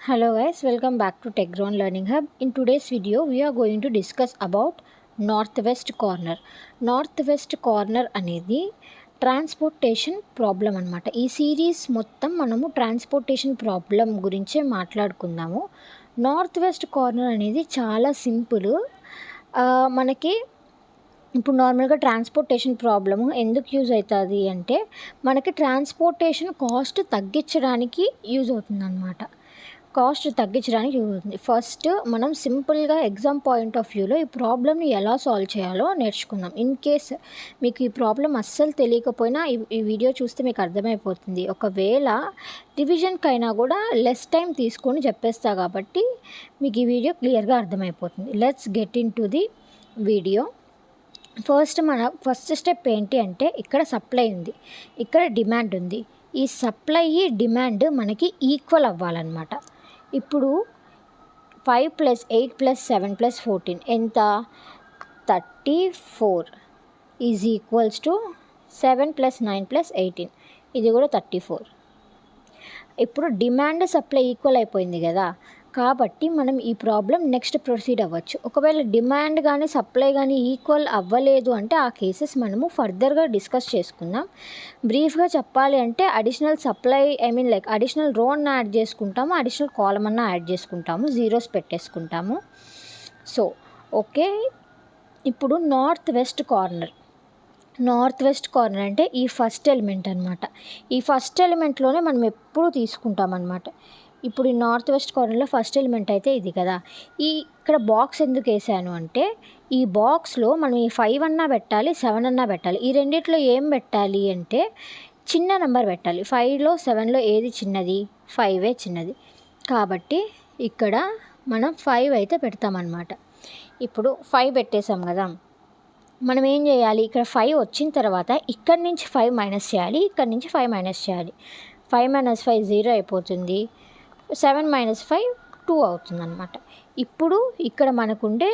Hello guys, welcome back to TechGround Learning Hub. In today's video, we are going to discuss about north corner north west corner అనేది transportation problem అనమాట ఈ series మొత్తం మనము transportation problem గురించే మాట్లాడుకుందాము. North west corner అనేది చాలా simple మనకి ఇప్పుడు నార్మల్గా ట్రాన్స్పోర్టేషన్ ప్రాబ్లము ఎందుకు యూజ్ అవుతుంది అంటే మనకి ట్రాన్స్పోర్టేషన్ కాస్ట్ తగ్గించడానికి యూజ్ అవుతుంది అనమాట కాస్ట్ తగ్గించడానికి అవుతుంది ఫస్ట్ మనం సింపుల్గా ఎగ్జామ్ పాయింట్ ఆఫ్ వ్యూలో ఈ ప్రాబ్లమ్ని ఎలా సాల్వ్ చేయాలో నేర్చుకుందాం. ఇన్ కేస్ మీకు ఈ ప్రాబ్లం అస్సలు తెలియకపోయినా ఈ వీడియో చూస్తే మీకు అర్థమైపోతుంది. ఒకవేళ రివిజన్కైనా కూడా లెస్ టైం తీసుకొని చెప్పేస్తా కాబట్టి మీకు ఈ వీడియో క్లియర్గా అర్థమైపోతుంది. Let's get into the video first మన ఫస్ట్ స్టెప్ ఏంటి అంటే ఇక్కడ సప్లై ఉంది. ఇక్కడ డిమాండ్ ఉంది. ఈ సప్లై డిమాండ్ మనకి ఈక్వల్ అవ్వాలన్నమాట. ఇప్పుడు five plus eight plus seven plus fourteen ఎంత? Thirty four is equals to seven plus nine plus eighteen ఇది కూడా థర్టీ ఫోర్ ఇప్పుడు డిమాండ్ సప్లై ఈక్వల్ అయిపోయింది కదా. కాబట్టి మనం ఈ ప్రాబ్లం నెక్స్ట్ ప్రొసీడ్ అవ్వచ్చు. ఒకవేళ డిమాండ్ కానీ సప్లై కానీ ఈక్వల్ అవ్వలేదు అంటే ఆ కేసెస్ మనము ఫర్దర్గా డిస్కస్ చేసుకుందాం. బ్రీఫ్గా చెప్పాలి అంటే additional supply I mean like additional రోన్ add చేసుకుంటాము అడిషనల్ కాలం అన్న యాడ్ చేసుకుంటాము జీరోస్ పెట్టేసుకుంటాము. So okay. ఇప్పుడు north west corner. North west corner అంటే ఈ ఫస్ట్ ఎలిమెంట్ అనమాట ఈ ఫస్ట్ ఎలిమెంట్లోనే మనం ఎప్పుడు తీసుకుంటాం అనమాట ఇప్పుడు నార్త్ వెస్ట్ కార్నర్లో ఫస్ట్ ఎలిమెంట్ అయితే ఇది కదా. ఈ ఇక్కడ బాక్స్ ఎందుకు వేసాను అంటే ఈ బాక్స్లో మనం ఈ ఫైవ్ అన్నా పెట్టాలి సెవెన్ అన్నా పెట్టాలి. ఈ రెండిట్లో ఏం పెట్టాలి అంటే చిన్న నెంబర్ పెట్టాలి. ఫైవ్లో సెవెన్లో ఏది చిన్నది? ఫైవే చిన్నది. కాబట్టి ఇక్కడ మనం ఫైవ్ అయితే పెడతామన్నమాట. ఇప్పుడు ఫైవ్ పెట్టేసాం కదా. మనం ఏం చేయాలి? ఇక్కడ ఫైవ్ వచ్చిన తర్వాత ఇక్కడి నుంచి ఫైవ్ మైనస్ చేయాలి ఇక్కడి నుంచి ఫైవ్ మైనస్ చేయాలి. ఫైవ్ మైనస్ ఫైవ్ జీరో అయిపోతుంది. సెవెన్ మైనస్ ఫైవ్ టూ అవుతుందన్నమాట. ఇప్పుడు ఇక్కడ మనకుండే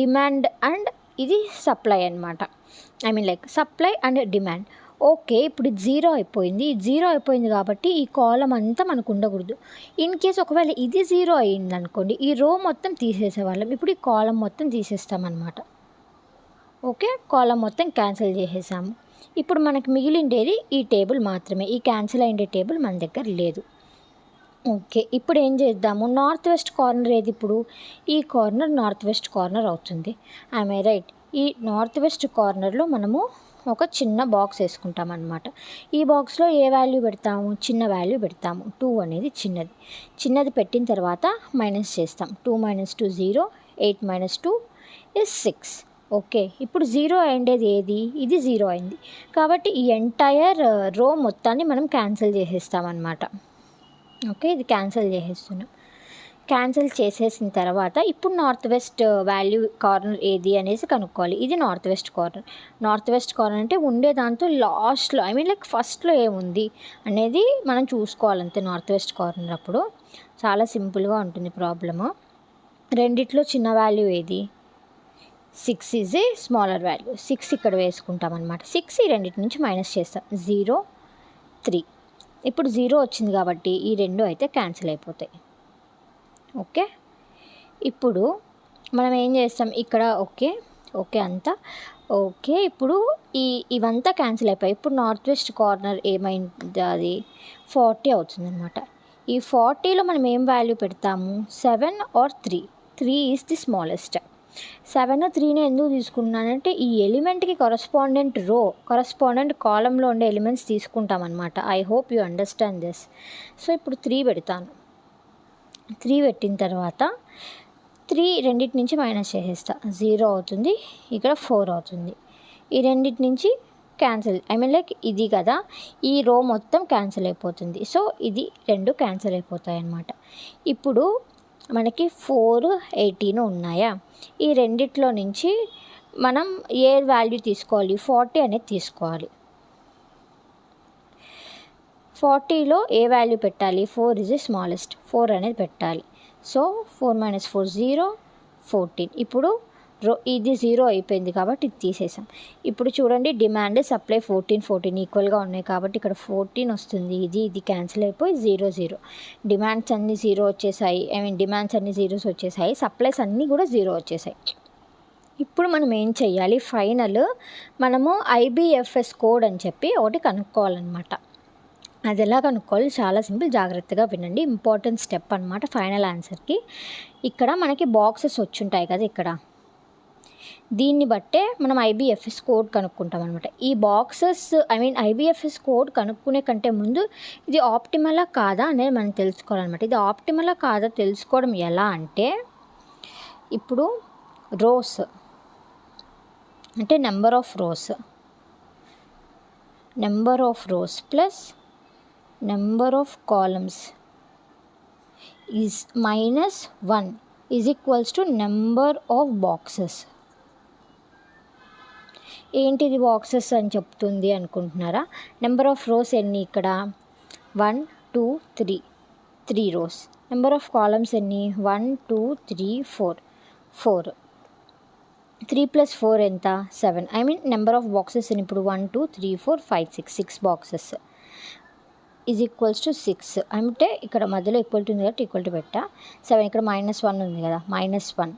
డిమాండ్ అండ్ ఇది సప్లై అనమాట I mean like supply and demand. Okay ఇప్పుడు జీరో అయిపోయింది. జీరో అయిపోయింది కాబట్టి ఈ కాలం అంతా మనకు ఉండకూడదు ఇన్ కేస్ ఒకవేళ ఇది జీరో అయ్యింది అనుకోండి ఈ రో మొత్తం తీసేసేవాళ్ళం. ఇప్పుడు ఈ కాలం మొత్తం తీసేస్తామన్నమాట. ఓకే కాలం మొత్తం క్యాన్సిల్ చేసేసాము. ఇప్పుడు మనకు మిగిలిండేది ఈ టేబుల్ మాత్రమే. ఈ క్యాన్సిల్ అయ్యే టేబుల్ మన దగ్గర లేదు. ఓకే ఇప్పుడు ఏం చేద్దాము? నార్త్ వెస్ట్ కార్నర్ ఏది ఇప్పుడు? ఈ కార్నర్ నార్త్ వెస్ట్ కార్నర్ అవుతుంది. ఐ రైట్ ఈ నార్త్ వెస్ట్ కార్నర్లో మనము ఒక చిన్న బాక్స్ వేసుకుంటాం అనమాట ఈ బాక్స్లో ఏ వాల్యూ పెడతాము? చిన్న వాల్యూ పెడతాము. టూ అనేది చిన్నది. చిన్నది పెట్టిన తర్వాత మైనస్ చేస్తాం. Two minus two zero eight minus two is six okay ఇప్పుడు జీరో అయ్యేది ఏది? ఇది జీరో అయింది. కాబట్టి ఈ ఎంటైర్ uh, రో మొత్తాన్ని మనం క్యాన్సిల్ చేసేస్తామన్నమాట. ఓకే ఇది క్యాన్సిల్ చేసేస్తున్నాం. క్యాన్సిల్ చేసేసిన తర్వాత ఇప్పుడు north west uh, value corner ఏది అనేసి కనుక్కోవాలి. ఇది north west corner. North west corner అంటే ఉండే దాంతో లాస్ట్లో ఐ మీన్ లైక్ ఫస్ట్లో ఏముంది అనేది మనం చూసుకోవాలంతే నార్త్ వెస్ట్ కార్నర్ అప్పుడు. చాలా సింపుల్గా ఉంటుంది ప్రాబ్లము. రెండిట్లో చిన్న వాల్యూ ఏది? Six is a smaller value. Six ఇక్కడ వేసుకుంటాం అనమాట సిక్స్ ఈ రెండింటి నుంచి మైనస్ చేస్తాం. Zero three. ఇప్పుడు జీరో వచ్చింది కాబట్టి ఈ రెండు అయితే క్యాన్సిల్ అయిపోతాయి. ఓకే? ఇప్పుడు మనం ఏం చేస్తాం? ఇక్కడ ఓకే ఓకే అంతా ఓకే. ఇప్పుడు ఈ ఇవంతా క్యాన్సిల్ అయిపోయాయి ఇప్పుడు నార్త్ వెస్ట్ కార్నర్ ఏమైంది? అది ఫార్టీ అవుతుంది అనమాట ఈ ఫార్టీలో మనం ఏం వాల్యూ పెడతాము? Seven or three. Three is the smallest. Seven త్రీని ఎందుకు తీసుకున్నానంటే ఈ ఎలిమెంట్కి కరస్పాండెంట్ రో కరస్పాండెంట్ కాలంలో ఉండే ఎలిమెంట్స్ తీసుకుంటాం అనమాట I hope you understand this so ఇప్పుడు త్రీ పెడతాను. త్రీ పెట్టిన తర్వాత త్రీ రెండింటి నుంచి మైనస్ చేసేస్తా. జీరో అవుతుంది ఇక్కడ ఫోర్ అవుతుంది. ఈ రెండింటి నుంచి క్యాన్సిల్ ఐ మీన్ లైక్ ఇది కదా ఈ రో మొత్తం క్యాన్సిల్ అయిపోతుంది. సో ఇది రెండు క్యాన్సిల్ అయిపోతాయి అన్నమాట ఇప్పుడు మనకి ఫోర్ ఎయిటీన్ ఉన్నాయా? ఈ రెండిట్లో నుంచి మనం ఏ వాల్యూ తీసుకోవాలి ఫార్టీ అనేది తీసుకోవాలి. ఫార్టీలో ఏ వాల్యూ పెట్టాలి? Four is a smallest four అనేది పెట్టాలి. So four minus four zero fourteen. ఇప్పుడు రో ఇది జీరో అయిపోయింది కాబట్టి ఇది తీసేసాం. ఇప్పుడు చూడండి డిమాండ్ సప్లై ఫోర్టీన్ ఫోర్టీన్ ఈక్వల్గా ఉన్నాయి కాబట్టి ఇక్కడ ఫోర్టీన్ వస్తుంది. ఇది ఇది క్యాన్సిల్ అయిపోయి జీరో జీరో. డిమాండ్స్ అన్నీ జీరో వచ్చేసాయి. ఐ మీన్ డిమాండ్స్ అన్నీ జీరోస్ వచ్చేసాయి. సప్లైస్ అన్నీ కూడా జీరో వచ్చేసాయి. ఇప్పుడు మనం ఏం చెయ్యాలి? ఫైనల్ మనము ఐబిఎఫ్ఎస్ కోడ్ అని చెప్పి ఒకటి కనుక్కోవాలన్నమాట. అది ఎలా కనుక్కోవాలి? చాలా సింపుల్ జాగ్రత్తగా వినండి. ఇంపార్టెంట్ స్టెప్ అనమాట ఫైనల్ ఆన్సర్కి. ఇక్కడ మనకి బాక్సెస్ వచ్చుంటాయి కదా ఇక్కడ. దీన్ని బట్టే మనం ఐబిఎఫ్ఎస్ కోడ్ కనుక్కుంటాం అనమాట ఈ boxes I mean IBFS code కనుక్కునే కంటే ముందు ఇది ఆప్టిమలా కాదా అనేది మనం తెలుసుకోవాలన్నమాట. ఇది ఆప్టిమలా కాదా తెలుసుకోవడం ఎలా అంటే ఇప్పుడు రోస్ అంటే number of rows number of rows plus number of columns is minus one is equals to number of boxes. ఏంటిది బాక్సెస్ అని చెప్తుంది అనుకుంటున్నారా? నెంబర్ ఆఫ్ రోస్ ఎన్ని ఇక్కడ? One two three three rows number of columns ఎన్ని? One two three four four three plus four ఎంత? Seven I mean number of boxes ఇప్పుడు one two three four five six six boxes is equals to six అంటే ఇక్కడ మధ్యలో equal to ఉంది కాబట్టి equal to పెట్టా. Seven ఇక్కడ minus one ఉంది కదా. Minus one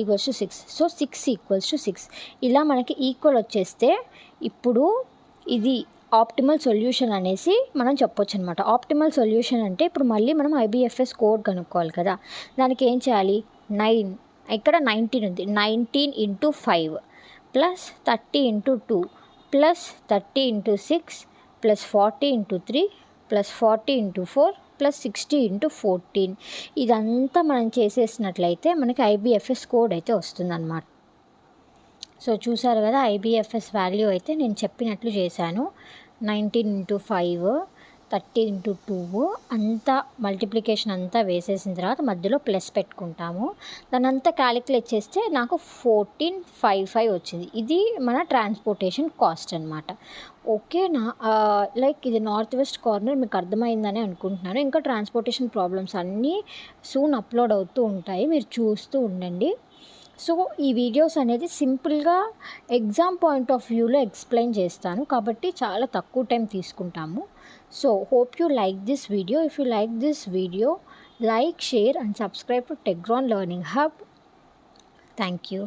equals to six. So six equals to six. ఇలా మనకి ఈక్వల్ వచ్చేస్తే ఇప్పుడు ఇది ఆప్టిమల్ సొల్యూషన్ అనేసి మనం చెప్పొచ్చు అనమాట ఆప్టిమల్ సొల్యూషన్ అంటే ఇప్పుడు మళ్ళీ మనం ఐబిఎఫ్ఎస్ కోడ్ కనుక్కోవాలి కదా. దానికి ఏం చేయాలి? నైన్. ఇక్కడ నైన్టీన్ ఉంది. Nineteen into five plus thirty into two plus thirty into six plus forty into three plus forty into four plus sixty into fourteen. ఇదంతా మనం చేసేసినట్లయితే మనకి ఐబిఎఫ్ఎస్ కోడ్ అయితే వస్తుందన్నమాట. సో చూసారు కదా ఐబిఎఫ్ఎస్ వాల్యూ అయితే నేను చెప్పినట్లు చేశాను. Nineteen into five. Thirty into two అంతా మల్టిప్లికేషన్ అంతా వేసేసిన తర్వాత మధ్యలో ప్లస్ పెట్టుకుంటాము. దాని అంతా క్యాలిక్యులేట్ చేస్తే నాకు ఫోర్టీన్ ఫైవ్ ఫైవ్ వచ్చింది. ఇది మన ట్రాన్స్పోర్టేషన్ కాస్ట్ అనమాట ఓకేనా? లైక్ ఇది నార్త్ వెస్ట్ కార్నర్ మీకు అర్థమైందని అనుకుంటున్నాను. ఇంకా ట్రాన్స్పోర్టేషన్ ప్రాబ్లమ్స్ అన్నీ సూన్ అప్లోడ్ అవుతూ ఉంటాయి. మీరు చూస్తూ ఉండండి. సో ఈ వీడియోస్ అనేది సింపుల్గా ఎగ్జామ్ పాయింట్ ఆఫ్ వ్యూలో ఎక్స్ప్లెయిన్ చేస్తాను. కాబట్టి చాలా తక్కువ టైం తీసుకుంటాము. So hope you like this video. If you like this video like share and subscribe to Tegran learning hub. Thank you